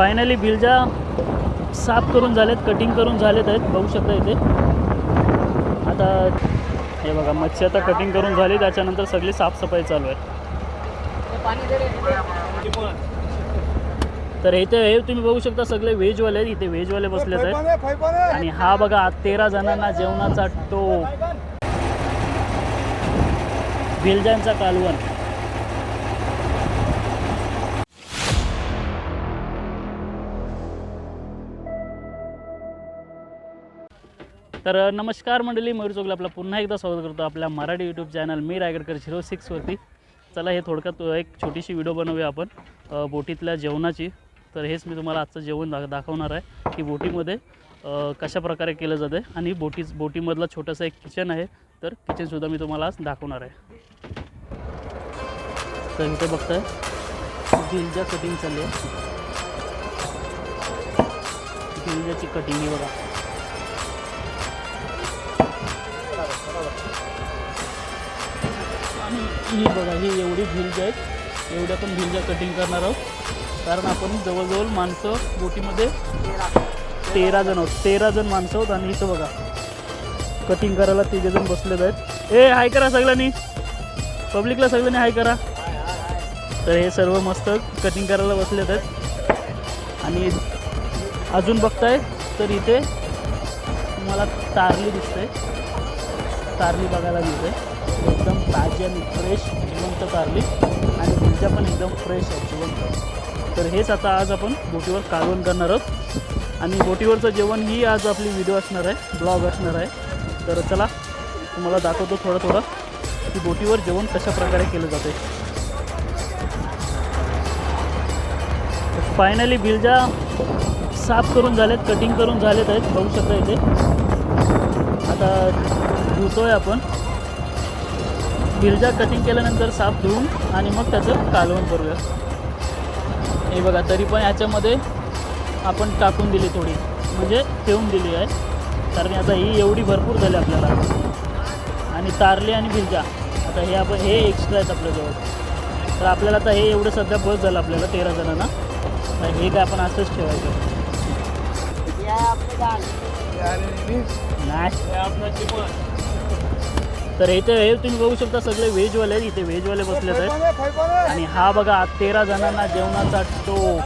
Finally बिलजा साफ करून झालेत कटिंग करून झालेत आहेत. बघू शकता इथे. आता हे बघा मच्छी आता कटिंग करून झाली. त्याच्यानंतर सगळी साफसफाई चालू आहे. तर इथे हे तुम्ही बघू शकता सगळे व्हेजवाले आहेत. इथे व्हेजवाले बसलेत आहेत. आणि हा बघा तेरा जणांना जेवणाचा टोप. बिलजांचा कालवण. तर नमस्कार मंडळी मयूर चोगला आपला पुन्हा एकदा स्वागत करतो आपल्या मराठी यूट्यूब चॅनल मी रायगडकर झिरो सिक्सवरती चला हे थोडक्यात एक छोटीशी व्हिडिओ बनवूया आपण बोटीतल्या जेवणाची. तर हेच मी तुम्हाला आजचं जेवण दा दाखवणार आहे की बोटीमध्ये कशा प्रकारे केलं जाते आणि बोटी बोटीमधला छोटासा एक किचन आहे. तर किचनसुद्धा मी तुम्हाला आज दाखवणार आहे. तर इथे बघताय गिलजा कटिंग चालली आहे. गिलजाची कटिंग बघा. ही बघा ही एवढी भिलजा आहेत. एवढ्या पण भिलजा कटिंग करणार आहोत. कारण आपण जवळजवळ माणसं बोटीमध्ये तेरा जण आहोत. तेरा जण माणसं आहोत आणि इथं बघा कटिंग करायला तिघे जण बसलेत आहेत. ए हाय करा सगळ्यांनी. पब्लिकला सगळ्यांनी हाय करा. तर हे सर्व मस्त कटिंग करायला बसलेत आहेत. आणि अजून बघताय तर इथे तुम्हाला तारली दिसते. तारली बघायला मिळते. एकदम ताजी आणि फ्रेश जिवंत कारली आणि तुमच्या पण एकदम फ्रेश आहे जिवंत. तर हेच आता आज आपण बोटीवर कालवण करणार आहोत. आणि बोटीवरचं जेवण ही आज आपली व्हिडिओ असणार आहे ब्लॉग असणार आहे. तर चला तुम्हाला दाखवतो थोडं थोडं की बोटीवर जेवण कशा प्रकारे केलं जाते फायनली भिलजा साफ करून झालेत कटिंग करून झालेत आहेत बघू शकता इथे. आता धुतोय आपण. गिरजा कटिंग केल्यानंतर साफ धुवून आणि मग त्याचं कालवण करूया. हे बघा तरी पण याच्यामध्ये आपण टाकून दिली थोडी. म्हणजे ठेवून दिली आहे. कारण आता ही एवढी भरपूर झाली आपल्याला. आणि तारली आणि भिलजा आता हे आपण हे एक्स्ट्रा आहेत आपल्याजवळ. तर आपल्याला आता हे एवढं सध्या बस झालं आपल्याला तेरा जणांना. तर हे काय आपण असंच ठेवायचं. नाही तर इथे हे तुम्ही बघू शकता सगळे व्हेजवाले आहेत. इथे व्हेजवाले बसलेत आहेत. आणि हा बघा तेरा जणांना जेवणाचा टोप.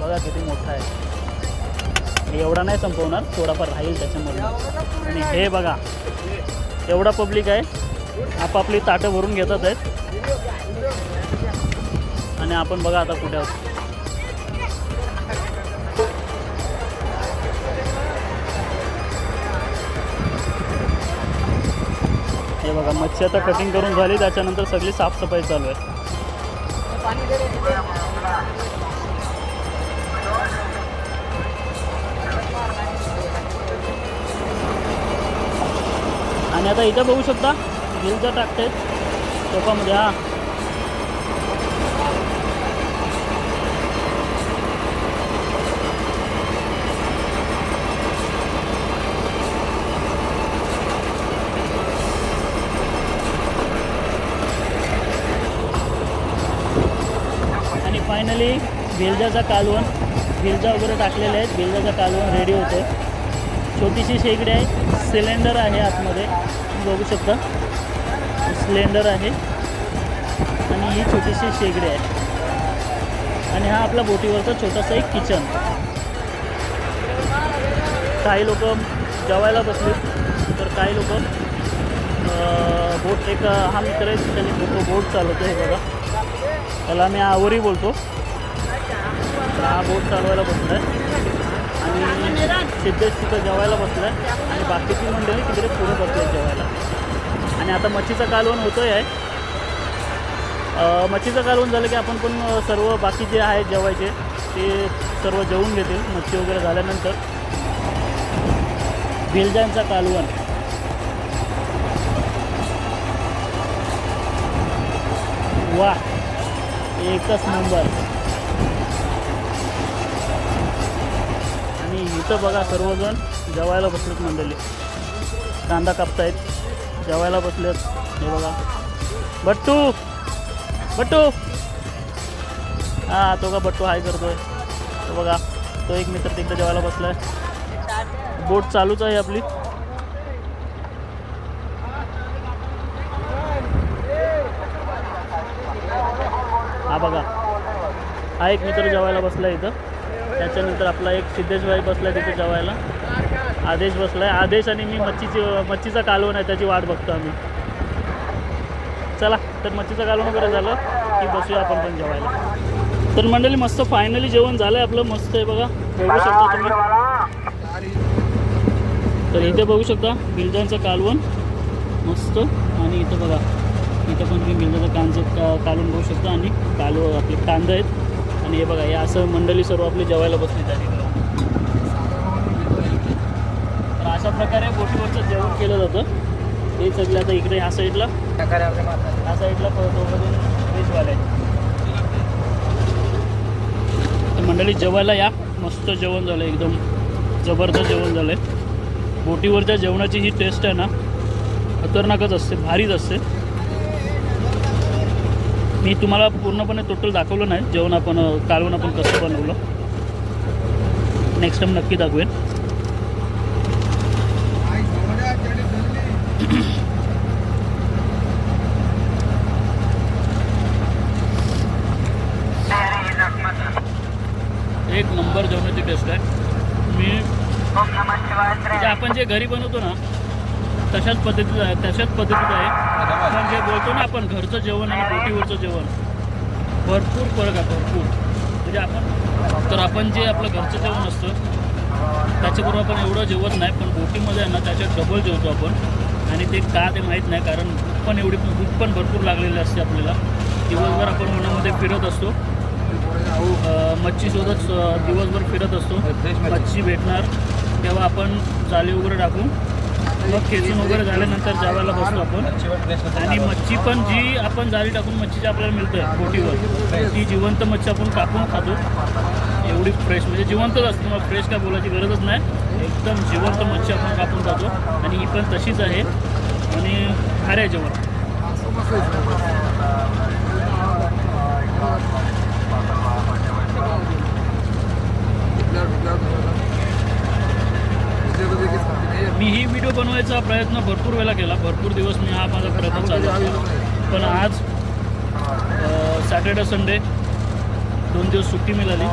बघा किती मोठा आहे. एवढा नाही संपवणार थोडाफार राहील त्याच्यामध्ये. आणि हे बघा एवढा पब्लिक आहे. आपापली ताटं भरून घेतात आहेत. आणि आपण बघा आता कुठे आहोत. हे बघा मच्छी आता कटिंग करून झाली त्याच्यानंतर सगळी साफसफाई चालू आहे. आणि आता इथं बघू शकता गिलचा टाकतायत. टोपामध्ये हा आणि फायनली भेलजाचा कालवण. भेलजा वगैरे टाकलेले आहेत. भेलजाचा कालवण रेडी होतो छोटीशी शेगडी आहे. सिलेंडर आहे आतमध्ये. तुम्ही बघू शकता. सिलेंडर आहे. आणि ही छोटीशी शेगडी आहे. आणि हा आपला बोटीवरचा छोटासा एक किचन काही लोक जेवायला बसले तर काही लोक बोट एक हा मित्र आहे. त्याने तो बोट चालवतो हे बघा. त्याला मी आवरी बोलतो. हा बोट चालवायला बसला आहे आणि सिद्धेश तिथं जेवायला बसला आहे आणि बाकीची मंडळी तिकडे पुढे बसले जेवायला. आणि आता मच्छीचं कालवण होतोय आहे. मच्छीचं कालवण झालं की आपण पण सर्व बाकी जे आहेत जेवायचे ते सर्व जेवून घेतील मच्छी वगैरे झाल्यानंतर. भिलजांचा कालवण. वा एकच नंबर. आणि इथं बघा सर्वजण जेवायला बसलेत मंडळी. कांदा कापतायत. जेवायला बसलेत. हे बघा. बट्टू! बट्टू! हां तो का बट्टू हाय करतोय. तो बघा. तो एक मित्र तिकडे जेवायला बसलाय. बोट चालूच आहे आपली. हा बघा. हा एक मित्र जेवायला बसला इथं. त्याच्यानंतर आपला एक सिद्धेशभाई बसला बसला तिथे जेवायला. आदेश बसलाय. आदेश आणि मी मच्छीची मच्छीचा कालवण आहे त्याची वाट बघतो आम्ही. चला तर मच्छीचं कालवण वगैरे झालं की बसूया आपण पण जेवायला. तर मंडळी मस्त फायनली जेवण झालं आहे आपलं. मस्त आहे बघा. बघू शकता तुम्ही. तर इथे बघू शकता बिल्डांचं कालवण. मस्त. आणि इथं बघा. इथं पण तुम्ही बिल्डाचं कांचं का बघू शकता आणि कालव आपले कांदा आहेत. आणि हे बघा हे असं मंडळी सर्व आपली जेवायला बसली त्या तर अशा प्रकारे बोटीवरचं जेवण केलं जातं. हे सगळं आता इकडे ह्या साईडला. ह्या साईडला व्हेजवाले तर मंडळी जेवायला या. मस्त जेवण झालं एकदम जबरदस्त जेवण झालं आहे बोटीवरच्या जेवणाची ही टेस्ट आहे ना खतरनाकच असते भारीच असते. मी तुम्हाला पूर्णपणे टोटल दाखवलं नाही. जेवण आपण कालवण आपण कसं बनवलं. नेक्स्ट टाइम नक्की दाखवेन. एक नंबर जेवणाची टेस्ट आहे. मी म्हणजे आपण जे घरी बनवतो ना तशाच पद्धतीचं आहे तशाच पद्धतीचं आहे. पण जे बोलतो ना आपण घरचं जेवण आणि बोटीवरचं जेवण भरपूर फरक आहे भरपूर. म्हणजे आपण तर आपण जे आपलं घरचं जेवण असतं त्याच्याबरोबर आपण एवढं जेवत नाही पण बोटीमध्ये आहे ना त्याच्यात डबल जेवतो आपण. आणि ते का ते माहीत नाही कारण भूक पण एवढी भूक पण भरपूर लागलेली असते आपल्याला. दिवसभर आपण उन्हामध्ये फिरत असतो. मच्छी शोधत दिवसभर फिरत असतो. मच्छी भेटणार तेव्हा आपण जाळी वगैरे टाकून मग खेचून वगैरे झाल्यानंतर जावायला बसतो आपण आणि मच्छी पण जी आपण जाळी टाकून मच्छीची आपल्याला मिळते बोटीवर ती जिवंत मच्छी आपण कापून खातो एवढी फ्रेश म्हणजे जिवंतच असते मग फ्रेश काय बोलायची गरजच नाही एकदम जिवंत मच्छी आपण कापून खातो आणि ही पण तशीच आहे आणि भारी आहे जेवण मी ही व्हिडिओ बनवायचा प्रयत्न भरपूर वेळा केला. भरपूर दिवस मी हा माझा प्रयत्न चालू पण आज सॅटर्डे संडे दोन दिवस सुट्टी मिळाली.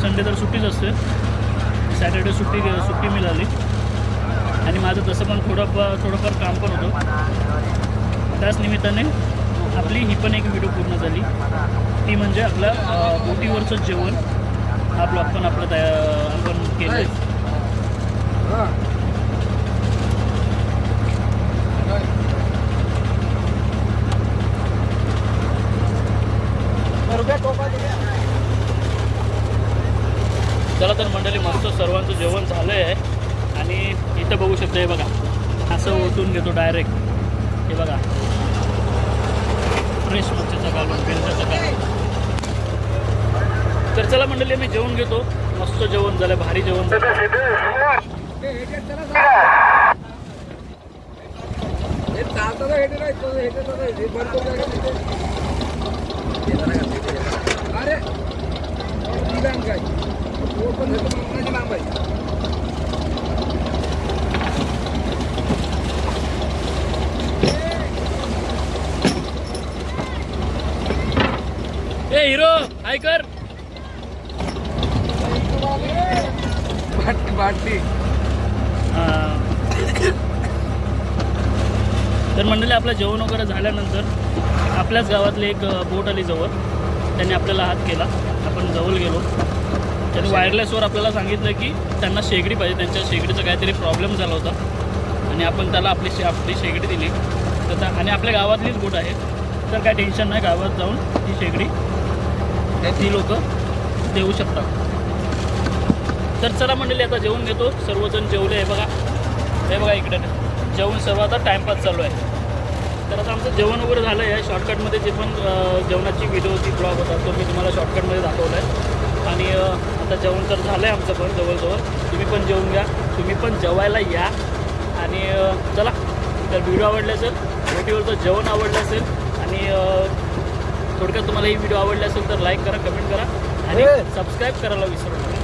संडे तर सुट्टीच असते. सॅटर्डे सुट्टी सुट्टी मिळाली. आणि माझं तसं पण थोडंफार थोडंफार काम पण होतं. त्याच निमित्ताने आपली ही पण एक व्हिडिओ पूर्ण झाली. ती म्हणजे आपलं बोटीवरचं जेवण. हा ब्लॉग पण आपलं तया आपण केलं चला तर मंडळी मस्त सर्वांचं जेवण झालं आहे आणि इथं बघू शकतो हे बघा. असं ओतून घेतो डायरेक्ट हे बघा. फ्रेश मच्छीचा कालवण बिलच्याचा कालवण तर चला मंडळी मी जेवण घेतो. मस्त जेवण झालं भारी जेवण झालं. अरे काय ए हिरो हाय कर. बाटली. तर मंडळी आपलं जेवण वगैरे झाल्यानंतर आपल्याच गावातली एक बोट आली जवळ. त्यांनी आपल्याला हात केला. आपण जवळ गेलो. त्यांनी वायरलेसवर आपल्याला सांगितलं की त्यांना शेगडी पाहिजे त्यांच्या शेगडीचा काहीतरी प्रॉब्लेम झाला होता. आणि आपण त्याला आपली शे आपली शेगडी दिली. तर त्या आणि आपल्या गावातलीच बोट आहे. तर काय टेन्शन नाही गावात जाऊन ती शेगडी ती लोक देऊ शकतात. तर चला मंडळी आता जेवण घेतो. सर्वजण जेवले. आहे बघा. हे बघा इकडे. जेवण सर्व आता टाईमपास चालू आहे. तर आता आमचं जेवण वगैरे झालं आहे शॉर्टकटमध्ये जे पण जेवणाची व्हिडिओ होती ब्लॉग होता तो मी तुम्हाला शॉर्टकटमध्ये दाखवला आहे आणि आता जेवण तर झालं आहे आमचं पण जवळजवळ. तुम्ही पण जेवून घ्या. तुम्ही पण जेवायला या. आणि चला. तर व्हिडिओ आवडला असेल बोटीवरचं जेवण आवडलं असेल आणि थोडक्यात तुम्हाला ही व्हिडिओ आवडली असेल तर लाईक करा कमेंट करा आणि सबस्क्राईब करायला विसरू नका.